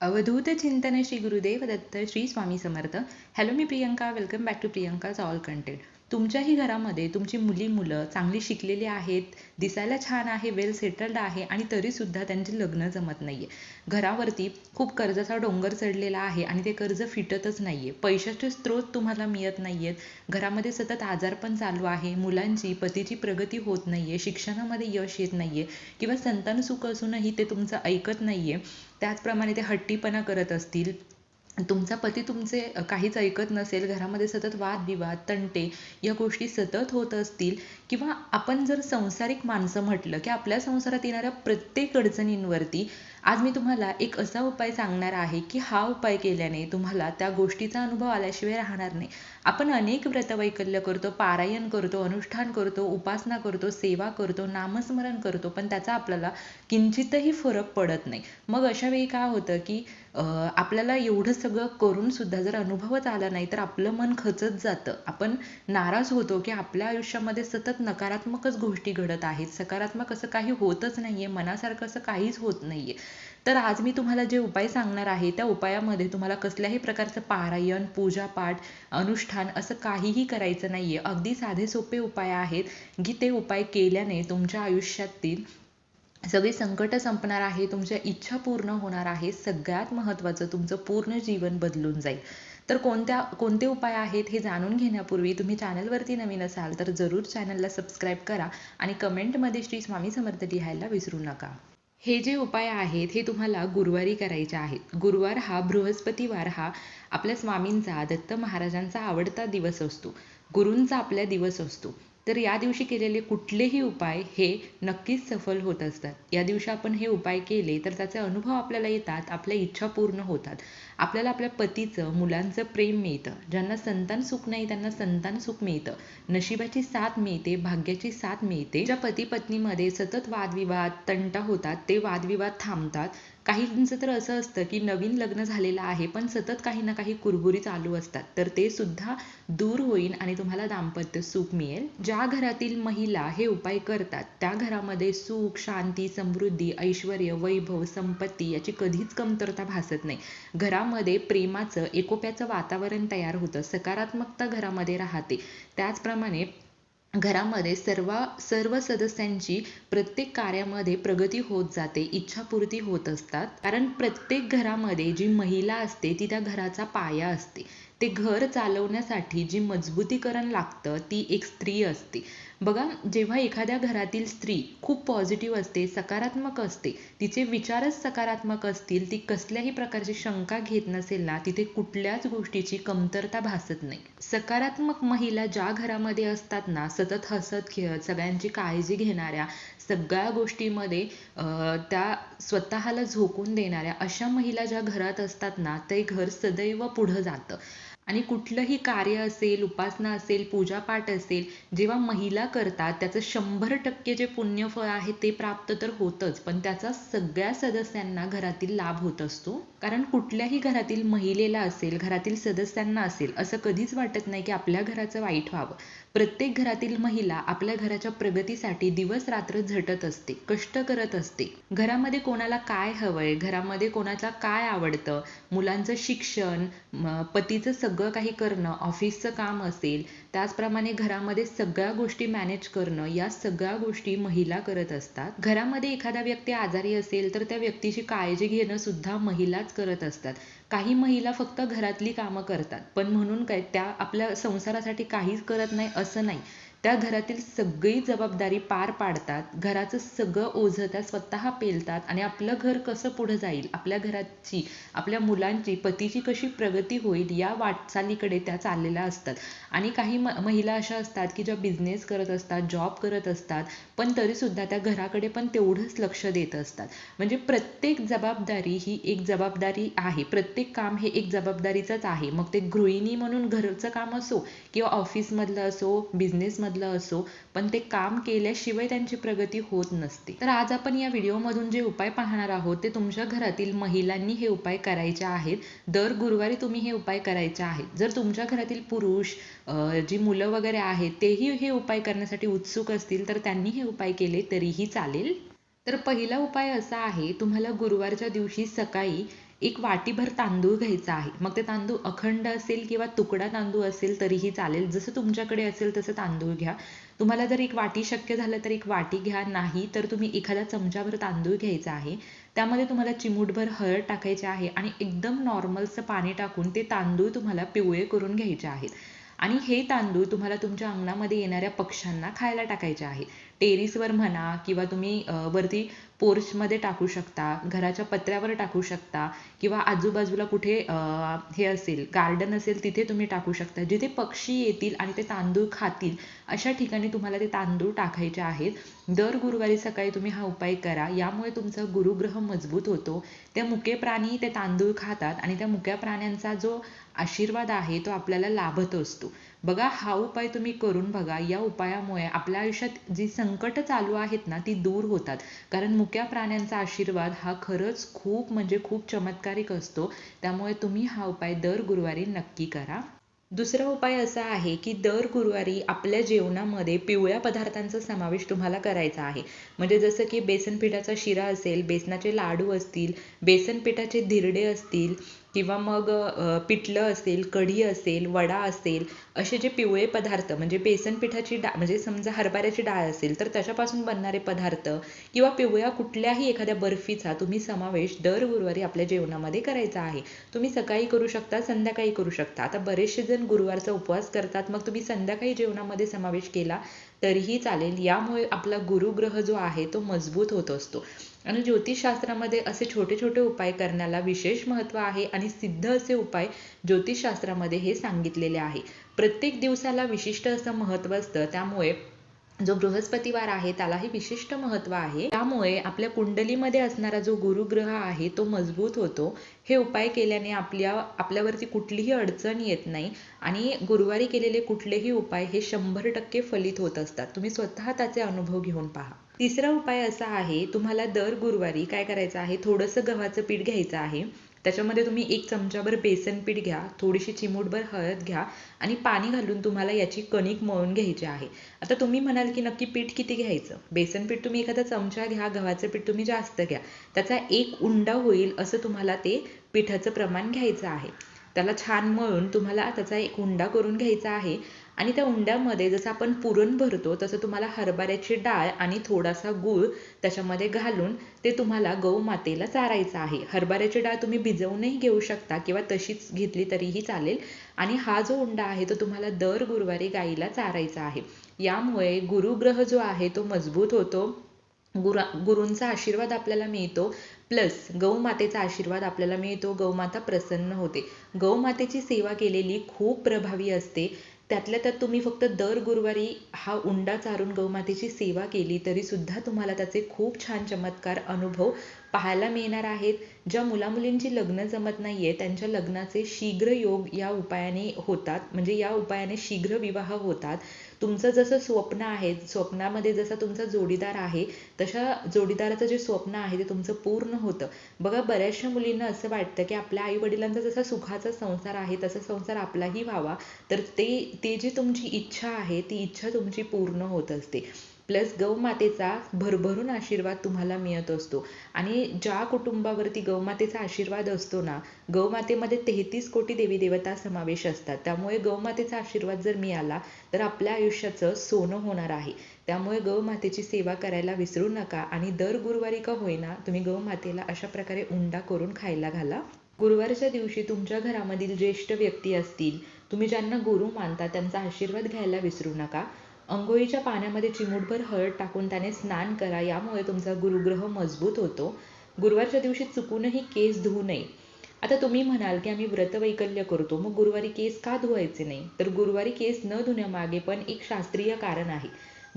अवधूत चिंतन Shri Gurudev Datta Shri Swami Samarth. Hello me Priyanka. Welcome back to Priyanka's all content तुमच्याही घरामध्ये तुमची मुली मुलं चांगली शिकलेली आहेत दिसायला छान आहे वेल सेटल्ड आहे आणि तरीसुद्धा त्यांचे लग्न जमत नाही आहे घरावरती खूप कर्जाचा डोंगर चढलेला आहे आणि ते कर्ज फिटतच नाही आहे पैशाचे स्रोत तुम्हाला मिळत नाही आहेत घरामध्ये सतत आजारपण चालू आहे. मुलांची पतीची प्रगती होत नाही आहे शिक्षणामध्ये यश येत नाही आहे किंवा संतान सुख असूनही ते तुमचं ऐकत नाही आहे त्याचप्रमाणे ते हट्टीपणा करत असतील. तुमचा पती तुमचे काहीच ऐकत नसेल घरामध्ये सतत वादविवाद तंटे या गोष्टी सतत होत असतील किंवा आपण जर संसारिक माणसं म्हटलं की आपल्या संसारात येणाऱ्या प्रत्येक अडचणींवरती आज मी तुम्हाला एक असा उपाय सांगणार आहे की हा उपाय केल्याने तुम्हाला त्या गोष्टीचा अनुभव आल्याशिवाय राहणार नाही. आपण अनेक व्रतवैकल्य करतो पारायण करतो अनुष्ठान करतो उपासना करतो सेवा करतो नामस्मरण करतो पण त्याचा आपल्याला किंचितही फरक पडत नाही. मग अशा वेळी काय होतं की आपल्याला एवढं सगळं करून सुद्धा जर अनुभवच आला नाही तर आपलं मन खचत जातं. आपण नाराज होतो की आपल्या आयुष्यामध्ये सतत नकारात्मकच गोष्टी घडत आहेत. सकारात्मक असं काही होतच नाहीये मनासारखं असं काहीच होत नाहीये. तर आज मी तुम्हाला जे उपाय सांगणार आहे त्या उपायामध्ये तुम्हाला कसल्याही प्रकारचं पारायण पूजापाठ अनुष्ठान असं काहीही करायचं नाहीये. अगदी साधे सोपे उपाय आहेत की ते उपाय केल्याने तुमच्या आयुष्यातील सगळी संकट संपणार आहे तुमच्या इच्छा पूर्ण होणार आहे सगळ्यात महत्त्वाचं तुमचं पूर्ण जीवन बदलून जाईल. तर कोणत्या कोणते उपाय आहेत हे जाणून घेण्यापूर्वी तुम्ही चॅनलवरती नवीन असाल तर जरूर चॅनलला सबस्क्राईब करा आणि कमेंटमध्ये श्री स्वामी समर्थ लिहायला विसरू नका. हे जे उपाय आहेत हे तुम्हाला गुरुवारी करायचे आहेत. गुरुवार हा बृहस्पतिवार हा आपल्या स्वामींचा दत्त महाराजांचा आवडता दिवस असतो. गुरूंचा आपल्या दिवस असतो. तर या दिवशी केलेले कुठलेही उपाय हे नक्कीच सफल होत असतात. या दिवशी आपण हे उपाय केले तर त्याचे अनुभव आपल्याला येतात आपल्या इच्छा पूर्ण होतात. आपल्याला आपल्या पतीचं मुलांचं प्रेम मिळतं. ज्यांना संतान सुख नाही त्यांना संतान सुख मिळतं. नशिबाची साथ मिळते भाग्याची साथ मिळते. ज्या पती पत्नीमध्ये सतत वादविवाद तंटा होतात ते वादविवाद थांबतात. काहींचं तर असं असतं की नवीन लग्न झालेलं आहे पण सतत काही ना काही कुरबुरी चालू असतात. तर ते सुद्धा दूर होईल आणि तुम्हाला दाम्पत्य सुख मिळेल. ज्या घरातील महिला हे उपाय करतात त्या घरामध्ये सुख शांती समृद्धी ऐश्वर वैभव संपत्ती याची कधीच कमतरता भासत नाही. घरामध्ये प्रेमाचं एकोप्याचं वातावरण तयार होतं सकारात्मकता घरामध्ये राहते. त्याचप्रमाणे घरामध्ये सर्व सर्व सदस्यांची प्रत्येक कार्यामध्ये प्रगती होत जाते इच्छापूर्ती होत असतात. कारण प्रत्येक घरामध्ये जी महिला असते ती त्या घराचा पाया असते. ते घर चालवण्यासाठी जी मजबूतीकरण लागतं ती एक स्त्री असते. बघा जेव्हा एखाद्या घरातील स्त्री खूप पॉझिटिव्ह असते सकारात्मक असते तिचे विचारच सकारात्मक असतील ती कसल्याही प्रकारची शंका घेत नसेल ना तिथे कुठल्याच गोष्टीची कमतरता भासत नाही. सकारात्मक महिला ज्या घरामध्ये असतात ना सतत हसत खेळत सगळ्यांची काळजी घेणाऱ्या सगळ्या गोष्टीमध्ये त्या स्वतःला झोकून देणाऱ्या अशा महिला ज्या घरात असतात ना ते घर सदैव पुढं जातं. आणि कुठलंही कार्य असेल उपासना असेल पूजापाठ असेल जेव्हा महिला करतात त्याचं शंभर टक्के जे पुण्यफळ आहे ते प्राप्त तर होतच पण त्याचा सगळ्या सदस्यांना घरातील लाभ होत असतो. कारण कुठल्याही घरातील महिलेला असेल घरातील सदस्यांना असेल असं कधीच वाटत नाही की आपल्या घराचं वाईट व्हावं. प्रत्येक घरातील महिला आपल्या घराच्या प्रगतीसाठी दिवस रात्र झटत असते कष्ट करत असते. घरामध्ये कोणाला काय हवंय घरामध्ये कोणाला काय आवडतं मुलांचं शिक्षण पतीचं सगळं काही करणं ऑफिसचं काम असेल त्याचप्रमाणे घरामध्ये सगळ्या गोष्टी मॅनेज करणं या सगळ्या गोष्टी महिला करत असतात. घरामध्ये एखादा व्यक्ती आजारी असेल तर त्या व्यक्तीची काळजी घेणं सुद्धा महिलाच करत असतात. काही महिला फक्त घरातली कामं करतात. पण म्हणून काय त्या आपल्या संसारासाठी काहीच करत नाही असं नाही. त्या घरातील सगळी जबाबदारी पार पाडतात घराचं सगळं ओझं त्या स्वतः पेलतात आणि आपलं घर कसं पुढं जाईल? आपल्या घराची आपल्या मुलांची पतीची कशी प्रगती होईल या वाटचालीकडे त्या चाललेल्या असतात. आणि काही महिला अशा असतात की ज्या बिझनेस करत असतात जॉब करत असतात पण तरी सुद्धा त्या घराकडे पण तेवढंच लक्ष देत असतात. म्हणजे प्रत्येक जबाबदारी ही एक जबाबदारी आहे. प्रत्येक काम हे एक जबाबदारीचंच आहे. मग ते गृहिणी म्हणून घरचं काम असो किंवा ऑफिसमधलं असो बिझनेस मधलं असो पण ते काम केल्याशिवाय त्यांची प्रगती होत नसते. तर आज आपण या व्हिडिओमधून जे उपाय पाहणार आहोत ते तुमच्या घरातील महिलांनी हे उपाय करायचे आहेत. दर गुरुवारी तुम्ही हे उपाय करायचे आहेत. जर तुमच्या घरातील पुरुष जी मुलं वगैरे आहेत तेही हे उपाय करण्यासाठी उत्सुक असतील तर त्यांनी हे उपाय केले तरीही चालेल. तर पहिला उपाय असा आहे तुम्हाला गुरुवारच्या दिवशी सकाळी एक वाटीभर तांदूळ घ्यायचा आहे. मग ते तांदूळ अखंड असेल किंवा तुकडा तांदूळ असेल तरीही चालेल. जसं तुमच्याकडे असेल तसं तांदूळ घ्या. तुम्हाला जर एक वाटी शक्य झालं तर एक वाटी घ्या. नाही तर तुम्ही एखादा चमचाभर तांदूळ घ्यायचा आहे. त्यामध्ये तुम्हाला चिमूटभर हळद टाकायची आहे आणि एकदम नॉर्मलचं पाणी टाकून ते तांदूळ तुम्हाला पिवळे करून घ्यायचे आहेत. आणि हे तांदूळ तुम्हाला तुमच्या अंगणामध्ये येणाऱ्या पक्ष्यांना खायला टाकायचे आहे. टेरिसवर म्हणा किंवा तुम्ही वरती पोर्चमध्ये टाकू शकता घराच्या पत्र्यावर टाकू शकता किंवा आजूबाजूला कुठे हे असेल गार्डन असेल तिथे तुम्ही टाकू शकता. जिथे पक्षी येतील आणि ते तांदूळ खातील अशा ठिकाणी तुम्हाला ते तांदूळ टाकायचे आहेत. दर गुरुवारी सकाळी तुम्ही हा उपाय करा. यामुळे तुमचा गुरुग्रह मजबूत होतो. त्या मुके प्राणी ते तांदूळ खातात आणि त्या मुक्या प्राण्यांचा जो आशीर्वाद आहे तो आपल्याला लाभत असतो. बघा हा उपाय तुम्ही करून बघा. या उपायामुळे आपल्या आयुष्यात जी संकट चालू आहेत ना ती दूर होतात. कारण मुक्या प्राण्यांचा आशीर्वाद हा खरंच खूप म्हणजे खूप चमत्कारिक असतो. त्यामुळे तुम्ही हा उपाय दर गुरुवारी नक्की करा. दुसरा उपाय असा आहे की दर गुरुवारी आपल्या जेवणामध्ये पिवळ्या पदार्थांचा समावेश तुम्हाला करायचा आहे. म्हणजे जसं की बेसन पिठाचा शिरा असेल बेसनाचे लाडू असतील बेसन पिठाचे धिरडे असतील किंवा मग पिठलं असेल कढी असेल वडा असेल असे जे पिवळे पदार्थ म्हणजे बेसन पिठाची डाळ म्हणजे समजा हरभऱ्याची डाळ असेल तर त्याच्यापासून बनणारे पदार्थ किंवा पिवळ्या कुठल्याही एखाद्या बर्फीचा तुम्ही समावेश दर गुरुवारी आपल्या जेवणामध्ये करायचा आहे. तुम्ही सकाळी करू शकता संध्याकाळी करू शकता. आता बरेचसे जण गुरुवारचा उपवास करतात मग तुम्ही संध्याकाळी जेवणामध्ये समावेश केला तरीही चालेल. यामुळे आपला गुरुग्रह जो आहे तो मजबूत होत असतो. आणि ज्योतिषशास्त्रामध्ये असे छोटे छोटे उपाय करण्याला विशेष महत्त्व आहे आणि सिद्ध असे उपाय ज्योतिषशास्त्रामध्ये हे सांगितलेले आहे. प्रत्येक दिवसाला विशिष्ट असं महत्त्व असतं त्यामुळे जो बृहस्पतिवार आहे त्यालाही विशिष्ट महत्त्व आहे. त्यामुळे आपल्या कुंडलीमध्ये असणारा जो गुरुग्रह आहे तो मजबूत होतो. हे उपाय केल्याने आपल्या आपल्यावरती कुठलीही अडचण येत नाही आणि गुरुवारी केलेले कुठलेही उपाय हे शंभर टक्के फलित होत असतात. तुम्ही स्वतः त्याचे अनुभव घेऊन पहा. तिसरा उपाय असा आहे तुम्हाला दर गुरुवारी काय करायचं आहे थोडंसं गव्हाचं पीठ घ्यायचं आहे. त्याच्यामध्ये तुम्ही एक चमचाभर बेसन पीठ घ्या थोडीशी चिमूटभर हळद घ्या आणि पाणी घालून तुम्हाला याची कणिक मळून घ्यायची आहे. आता तुम्ही म्हणाल की नक्की पीठ किती घ्यायचं? बेसन पीठ तुम्ही एखादा चमचा घ्या गव्हाचं पीठ तुम्ही जास्त घ्या. त्याचा एक उंडा होईल असं तुम्हाला ते पिठाचं प्रमाण घ्यायचं आहे. त्याला छान मळून तुम्हाला त्याचा एक उंडा करून घ्यायचा आहे. आणि त्या उंड्यामध्ये जसं आपण पुरण भरतो तसं तुम्हाला हरभऱ्याची डाळ आणि थोडासा गूळ त्याच्यामध्ये घालून ते तुम्हाला गौमातेला चारायचं आहे. हरभऱ्याची डाळ तुम्ही भिजवूनही घेऊ शकता किंवा तशीच घेतली तरीही चालेल. आणि हा जो उंडा आहे तो तुम्हाला दर गुरुवारी गाईला चारायचा आहे. यामुळे गुरुग्रह जो आहे तो मजबूत होतो. गुरा गुरूंचा आशीर्वाद आपल्याला मिळतो. प्लस गौमातेचा आशीर्वाद आपल्याला मिळतो गौमाता प्रसन्न होते. गौमातेची सेवा केलेली खूप प्रभावी असते. त्यातल्या त्यात तुम्ही फक्त दर गुरुवारी हा उंडा चारून गौमातेची सेवा केली तरी सुद्धा तुम्हाला त्याचे खूप छान चमत्कार अनुभव पाहायला मिळणार आहेत. ज्या मुलामुलींची लग्न जमत नाहीये त्यांच्या लग्नाचे शीघ्र योग या उपायाने होतात. म्हणजे या उपायाने शीघ्र विवाह होतात. तुमचं जसं स्वप्न आहे स्वप्नामध्ये जसा तुमचा जोडीदार आहे तशा जोडीदाराचं जे स्वप्न आहे ते तुमचं पूर्ण होतं. बघा बऱ्याचशा मुलींना असं वाटतं की आपल्या आई वडिलांचा जसा सुखाचा संसार आहे तसा संसार आपलाही व्हावा. तर ते ते जी तुमची इच्छा आहे ती इच्छा तुमची पूर्ण होत असते. प्लस गौमातेचा भरभरून आशीर्वाद तुम्हाला मिळत असतो. आणि ज्या कुटुंबावरती गौमातेचा आशीर्वाद असतो ना गौमातेमध्ये तेहतीस कोटी देवी देवता समावेश असतात. त्यामुळे गौमातेचा आशीर्वाद जर मिळाला तर आपल्या आयुष्याचं सोनं होणार आहे. त्यामुळे गौमातेची सेवा करायला विसरू नका आणि दर गुरुवारी का होईना तुम्ही गौमातेला अशा प्रकारे उंडा करून खायला घाला. गुरुवारच्या दिवशी तुमच्या घरामधील ज्येष्ठ व्यक्ती असतील तुम्ही ज्यांना गुरु मानता त्यांचा आशीर्वाद घ्यायला विसरू नका. अंघोळीच्या पाण्यामध्ये चिमूटभर हळद टाकून त्याने स्नान करा. यामुळे तुमचा गुरुग्रह मजबूत होतो. गुरुवारच्या दिवशी चुकूनही केस धुवू नये. आता तुम्ही म्हणाल की आम्ही व्रतवैकल्य करतो. मग गुरुवारी केस का धुवायचे नाही? तर गुरुवारी केस न धुण्यामागे पण एक शास्त्रीय कारण आहे.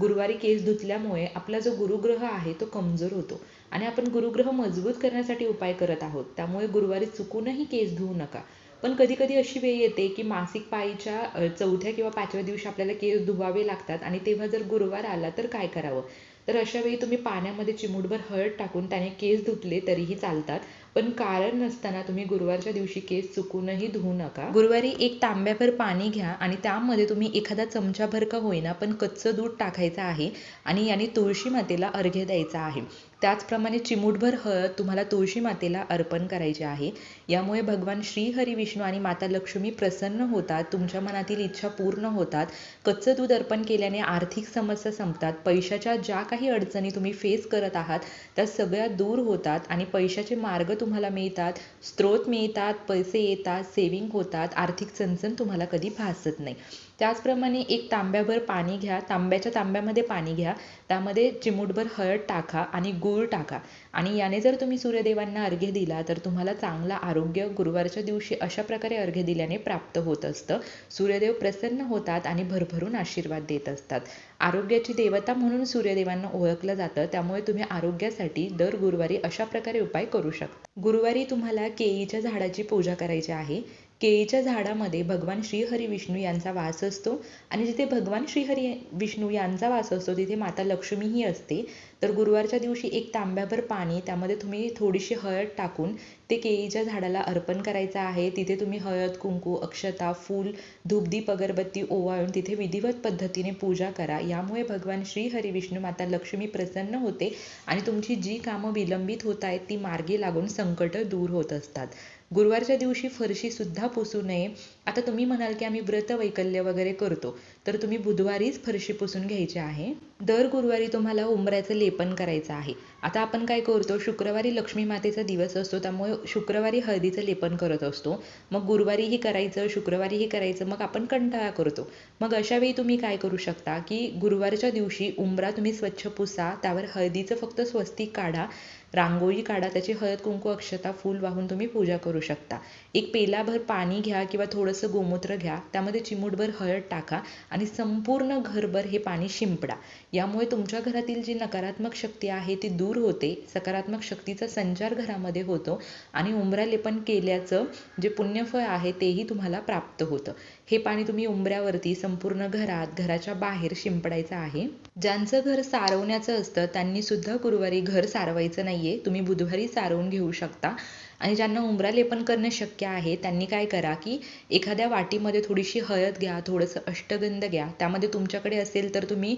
गुरुवारी केस धुतल्यामुळे आपला जो गुरुग्रह आहे तो कमजोर होतो आणि आपण गुरुग्रह मजबूत करण्यासाठी उपाय करत आहोत. त्यामुळे गुरुवारी चुकूनही केस धुवू नका. पण कधी कधी अशी वेळ येते की मासिक पाळीच्या चौथ्या किंवा पाचव्या दिवशी आपल्याला केस धुवावे लागतात आणि तेव्हा जर गुरुवार आला तर काय करावं? तर अशा वेळी तुम्ही पाण्यामध्ये चिमूटभर हळद टाकून त्याने केस धुतले तरीही चालतात. पण कारण नसताना तुम्ही गुरुवारच्या दिवशी केस चुकूनही धुवू नका. गुरुवारी एक तांब्याभर पाणी घ्या आणि त्यामध्ये तुम्ही एखादा चमचाभर का होईना पण कच्चं दूध टाकायचं आहे आणि याने तुळशी मातेला अर्घ्य द्यायचा आहे. त्याचप्रमाणे चिमूटभर हळद तुम्हाला तुळशी मातेला अर्पण करायची आहे. यामुळे भगवान श्री हरी विष्णू आणि माता लक्ष्मी प्रसन्न होतात तुमच्या मनातील इच्छा पूर्ण होतात. कच्चं दूध अर्पण केल्याने आर्थिक समस्या संपतात. पैशाच्या ज्या काही अडचणी तुम्ही फेस करत आहात त्या सगळ्या दूर होतात आणि पैशाचे मार्ग तुम्हाला मिळतात. स्रोत मिळतात पैसे येतात सेविंग होतात आर्थिक चणचण तुम्हाला कधी भासत नाही. त्याचप्रमाणे एक तांब्याभर पाणी घ्या तांब्याच्या तांब्यामध्ये पाणी घ्या त्यामध्ये चिमूटभर हळद टाका आणि गूळ टाका. आणि याने जर तुम्ही सूर्यदेवांना अर्घ्य दिला तर तुम्हाला चांगलं आरोग्य गुरुवारच्या दिवशी अशा प्रकारे अर्घ्य दिल्याने प्राप्त होत असतं. सूर्यदेव प्रसन्न होतात आणि भरभरून आशीर्वाद देत असतात. आरोग्याची देवता म्हणून सूर्यदेवांना ओळखलं जातं त्यामुळे तुम्ही आरोग्यासाठी दर गुरुवारी अशा प्रकारे उपाय करू शकता. गुरुवारी तुम्हाला केळीच्या झाडाची पूजा करायची आहे. केळीच्या झाडामध्ये भगवान श्रीहरी विष्णू यांचा वास असतो. आणि जिथे भगवान श्रीहरी विष्णू यांचा वास असतो तिथे माता लक्ष्मीही असते. तर गुरुवारच्या दिवशी एक तांब्याभर पाणी त्यामध्ये तुम्ही थोडीशी हळद टाकून ते केळीच्या झाडाला अर्पण करायचं आहे. तिथे तुम्ही हळद कुंकू अक्षता फूल धूपदीप अगरबत्ती ओवाळून तिथे विधिवत पद्धतीने पूजा करा. यामुळे भगवान श्री हरी विष्णू माता लक्ष्मी प्रसन्न होते आणि तुमची जी कामं विलंबित होत आहेत ती मार्गी लागून संकट दूर होत असतात. गुरुवारच्या दिवशी फरशी सुद्धा पुसू नये. आता तुम्ही म्हणाल की आम्ही व्रत वैकल्य वगैरे करतो. तर तुम्ही बुधवारीच फरशी पुसून घ्यायची आहे. दर गुरुवारी तुम्हाला उंबऱ्याचं लेपन करायचं आहे. आता आपण काय करतो शुक्रवारी लक्ष्मी मातेचा दिवस असतो त्यामुळे शुक्रवारी हळदीचं लेपन करत असतो. मग गुरुवारीही करायचं शुक्रवारीही करायचं मग आपण कंटाळा करतो. मग अशावेळी तुम्ही काय करू शकता की गुरुवारच्या दिवशी उंबरा तुम्ही स्वच्छ पुसा त्यावर हळदीचं फक्त स्वस्तिक काढा. रांगोळी काढा त्याची हळद कुंकू अक्षता फूल वाहून तुम्ही पूजा करू शकता. एक पेलाभर पाणी घ्या किंवा थोडंसं गोमूत्र घ्या त्यामध्ये चिमूटभर हळद टाका आणि संपूर्ण घरभर हे पाणी शिंपडा. यामुळे तुमच्या घरातील जी नकारात्मक शक्ती आहे ती दूर होते सकारात्मक शक्तीचा संचार घरामध्ये होतो आणि उंबरालेपन केल्याचं जे पुण्यफळ आहे तेही तुम्हाला प्राप्त होतं. हे पाणी तुम्ही उंबऱ्यावरती संपूर्ण घरात घराच्या बाहेर शिंपडायचं आहे. ज्यांचं घर सारवण्याचं असतं त्यांनी सुद्धा गुरुवारी घर सारवायचं नाही नाहीये तुम्ही बुधवारी सारवून घेऊ शकता. आणि ज्यांना उंबरा लेपन करणं शक्य आहे त्यांनी काय करा की एखाद्या वाटीमध्ये थोडीशी हळद घ्या थोडंसं अष्टगंध घ्या. त्यामध्ये तुमच्याकडे असेल तर तुम्ही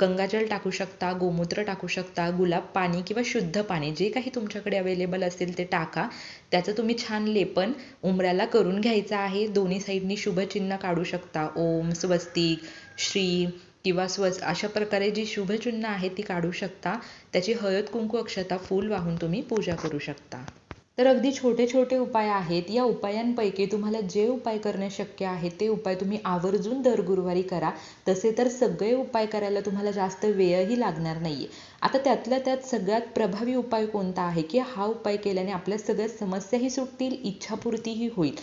गंगाजल टाकू शकता गोमूत्र टाकू शकता गुलाब पाणी किंवा शुद्ध पाणी जे काही तुमच्याकडे अवेलेबल असेल ते टाका. त्याचं तुम्ही छान लेपन उंबऱ्याला करून घ्यायचं आहे. दोन्ही साईडनी शुभचिन्ह काढू शकता. ओम स्वस्तिक श्री किंवा स्वस अशा प्रकारे जी शुभचिन्ह आहेत ती काढू शकता. त्याची हळद कुंकू अक्षता फूल वाहून तुम्ही पूजा करू शकता. तर अगदी छोटे छोटे उपाय आहेत. या उपायांपैकी तुम्हाला जे उपाय करणे शक्य आहे ते उपाय तुम्ही आवर्जून दर गुरुवारी करा. तसे तर सगळे उपाय करायला तुम्हाला जास्त वेळही लागणार नाहीये. आता त्यातल्या त्यात सगळ्यात प्रभावी उपाय कोणता आहे? की हा उपाय केल्याने आपल्या सगळ्या समस्याही सुटतील इच्छापूर्तीही होईल.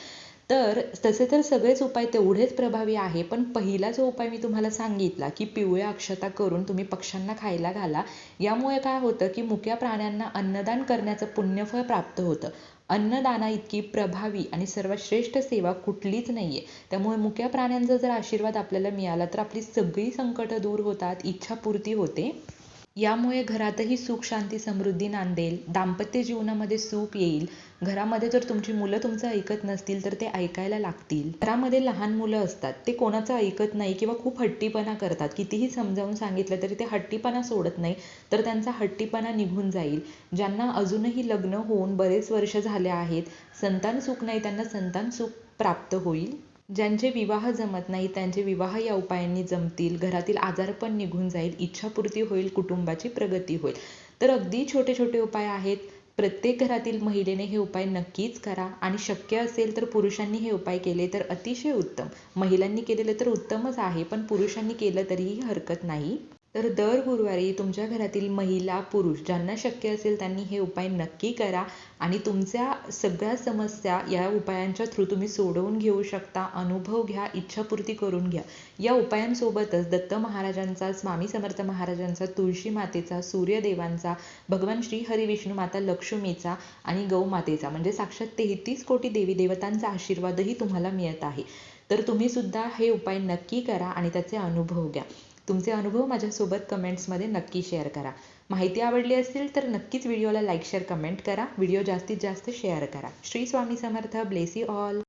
तर तसे तर सगळेच उपाय तेवढेच प्रभावी आहे पण पहिला जो उपाय मी तुम्हाला सांगितला की पिवळ्या अक्षता करून तुम्ही पक्ष्यांना खायला घाला यामुळे काय होतं की मुक्या प्राण्यांना अन्नदान करण्याचं पुण्यफळ प्राप्त होतं. अन्नदाना इतकी प्रभावी आणि सर्वात श्रेष्ठ सेवा कुठलीच नाहीये. त्यामुळे मुक्या प्राण्यांचा जर आशीर्वाद आपल्याला मिळाला तर आपली सगळी संकट दूर होतात इच्छापूर्ती होते. यामुळे घरातही सुख शांती समृद्धी नांदेल. दाम्पत्य जीवनामध्ये सुख येईल. घरामध्ये जर तुमची मुलं तुमचं ऐकत नसतील तर ते ऐकायला लागतील. घरामध्ये लहान मुलं असतात ते कोणाचं ऐकत नाही किंवा खूप हट्टीपणा करतात. कितीही समजावून सांगितलं तरी ते हट्टीपणा सोडत नाही तर त्यांचा हट्टीपणा निघून जाईल. ज्यांना अजूनही लग्न होऊन बरेच वर्ष झाले आहेत संतान सुख नाही त्यांना संतान सुख प्राप्त होईल. ज्यांचे विवाह जमत नाही त्यांचे विवाह या उपायांनी जमतील घरातील आजारपण निघून जाईल इच्छापूर्ती होईल कुटुंबाची प्रगती होईल. तर अगदी छोटे छोटे उपाय आहेत. प्रत्येक घरातील महिलेने हे उपाय नक्कीच करा आणि शक्य असेल तर पुरुषांनी हे उपाय केले तर अतिशय उत्तम. महिलांनी केलेले तर उत्तमच आहे पण पुरुषांनी केलं तरीही हरकत नाही. तर दर गुरुवारी तुमच्या घरातील महिला पुरुष ज्यांना शक्य असेल त्यांनी हे उपाय नक्की करा आणि तुमच्या सगळ्या समस्या या उपायांच्या थ्रू तुम्ही सोडवून घेऊ शकता अनुभव घ्या इच्छापूर्ती करून घ्या. या उपायांसोबतच दत्त महाराजांचा स्वामी समर्थ महाराजांचा तुळशी मातेचा सूर्यदेवांचा भगवान श्री हरी विष्णू माता लक्ष्मीचा आणि गौमातेचा म्हणजे साक्षात तेहतीस कोटी देवी देवतांचा आशीर्वादही तुम्हाला मिळत आहे. तर तुम्ही सुद्धा हे उपाय नक्की करा आणि त्याचे अनुभव घ्या. तुमचे अनुभव माझ्यासोबत कमेंट्समध्ये नक्की शेअर करा. माहिती आवडली असेल तर नक्कीच व्हिडिओला लाईक शेअर कमेंट करा. व्हिडिओ जास्तीत जास्त शेअर करा. श्री स्वामी समर्थ. Blessed all.